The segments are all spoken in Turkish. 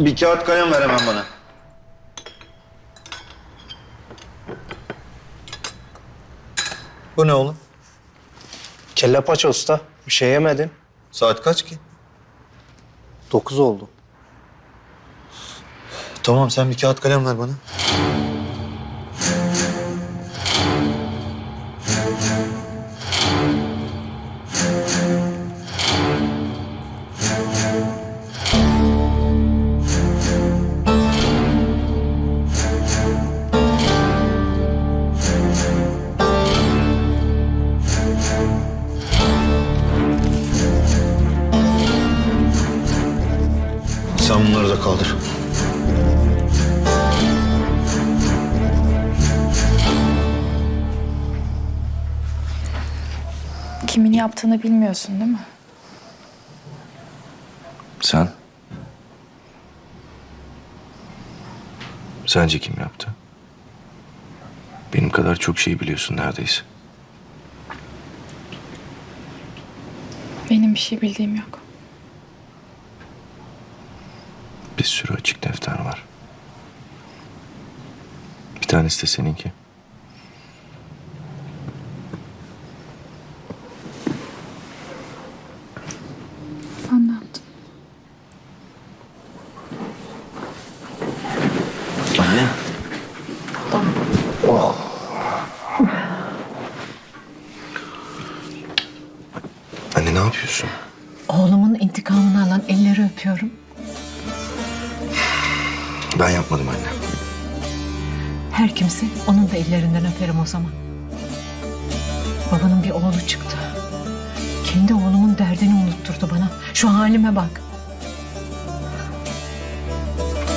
Bir kağıt kalem ver hemen bana. Bu ne oğlum? Kelle paça usta. Bir şey yemedin. Saat kaç ki? Dokuz oldu. Tamam sen bir kağıt kalem ver bana. Sen bunları da kaldır. Kimin yaptığını bilmiyorsun değil mi? Sen? Sence kim yaptı? Benim kadar çok şey biliyorsun neredeyse. Benim bir şey bildiğim yok. Bir sürü açık defter var. Bir tanesi de seninki. Anlattım. Anne. Anne ne yapıyorsun? Oğlumun intikamını alan elleri öpüyorum. Ben yapmadım anne. Her kimse onun da ellerinden öperim o zaman. Babanın bir oğlu çıktı. Kendi oğlumun derdini unutturdu bana. Şu halime bak.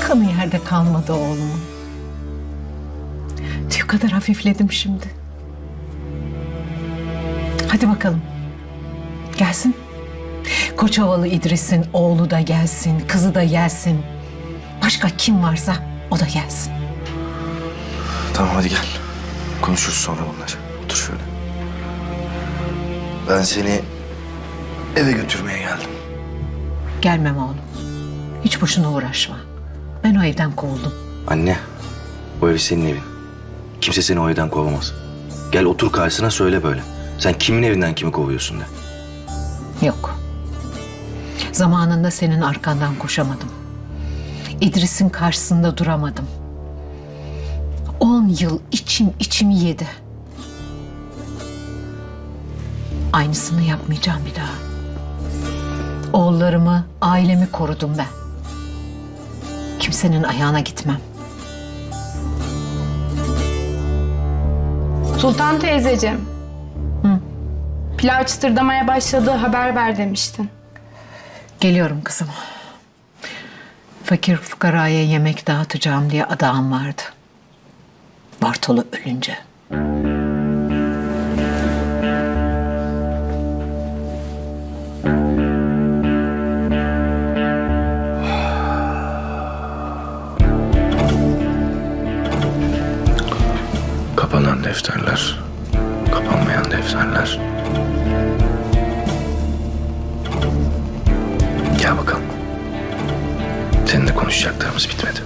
Kanı yerde kalmadı oğlumun. Ne kadar hafifledim şimdi. Hadi bakalım. Gelsin. Koçovalı İdris'in oğlu da gelsin, kızı da gelsin. Başka kim varsa o da gelsin. Tamam hadi gel. Konuşuruz sonra bunları. Otur şöyle. Ben seni eve götürmeye geldim. Gelmem oğlum. Hiç boşuna uğraşma. Ben o evden kovuldum. Anne, bu ev senin evin. Kimse seni o evden kovamaz. Gel otur karşısına söyle böyle. Sen kimin evinden kimi kovuyorsun de. Yok. Zamanında senin arkandan koşamadım. İdris'in karşısında duramadım. On yıl içim içimi yedi. Aynısını yapmayacağım bir daha. Oğullarımı, ailemi korudum ben. Kimsenin ayağına gitmem. Sultan teyzeciğim. Pilav çıtırdamaya başladı haber ver demiştin. Geliyorum kızım. Fakir fukaraya yemek dağıtacağım diye adağım vardı. Bartolu ölünce. Kapanan defterler, kapanmayan defterler. Gel bakalım. Seninle konuşacaklarımız bitmedi.